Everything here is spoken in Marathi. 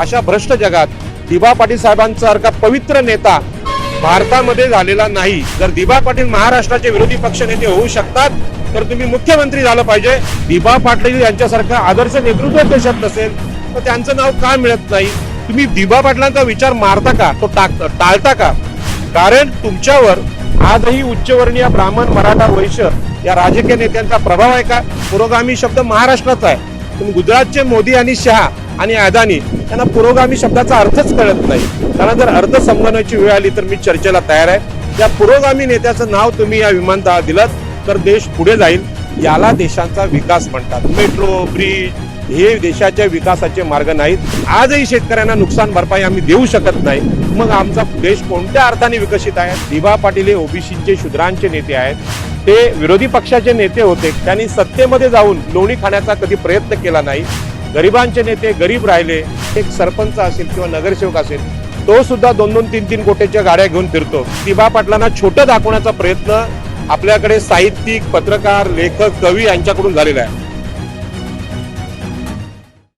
अशा भ्रष्ट जगात दिबा पाटील साहेबांसारखा पवित्र नेता भारतामध्ये झालेला नाही. जर दिबा पाटील महाराष्ट्राचे विरोधी पक्ष नेते होऊ शकतात तर तुम्ही मुख्यमंत्री झालं पाहिजे. दिबा पाटील यांच्यासारखं आदर्श नेतृत्व देशात नसेल तर त्यांचं नाव का मिळत नाही? तुम्ही दिबा पाटलांचा विचार मारता का? तो टाक टाळता का? कारण तुमच्यावर आजही उच्चवर्णीय ब्राह्मण मराठा वैश्य या राजकीय नेत्यांचा प्रभाव आहे का? पुरोगामी शब्द महाराष्ट्राचा आहे. पण गुजरातचे मोदी आणि शहा आणि अदानी यांना पुरोगामी शब्दाचा अर्थच कळत नाही. त्यांना जर अर्थ समजण्याची वेळ आली तर मी चर्चेला तयार आहे. या पुरोगामी नेत्याचं नाव तुम्ही या विमानतळात दिलं तर देश पुढे जाईल. याला देशांचा विकास म्हणतात. मेट्रो ब्रिज हे देशाच्या विकासाचे मार्ग नाहीत. आजही शेतकऱ्यांना नुकसान भरपाई आम्ही देऊ शकत नाही. मग आमचा देश कोणत्या अर्थाने विकसित आहे? दिबा पाटील हे ओबीसीचे शूद्रांचे नेते आहेत. ते विरोधी पक्षाचे नेते होते. त्यांनी सत्तेमध्ये जाऊन लोणी खाण्याचा कधी प्रयत्न केला नाही. गरिबांचे नेते गरीब राहिले. एक सरपंच असेल किंवा नगरसेवक असेल तो सुद्धा दोन दोन तीन तीन कोटीच्या गाड्या घेऊन फिरतो. तिबा पाटलांना छोटं दाखवण्याचा प्रयत्न आपल्याकडे साहित्यिक पत्रकार लेखक कवी यांच्याकडून झालेला आहे.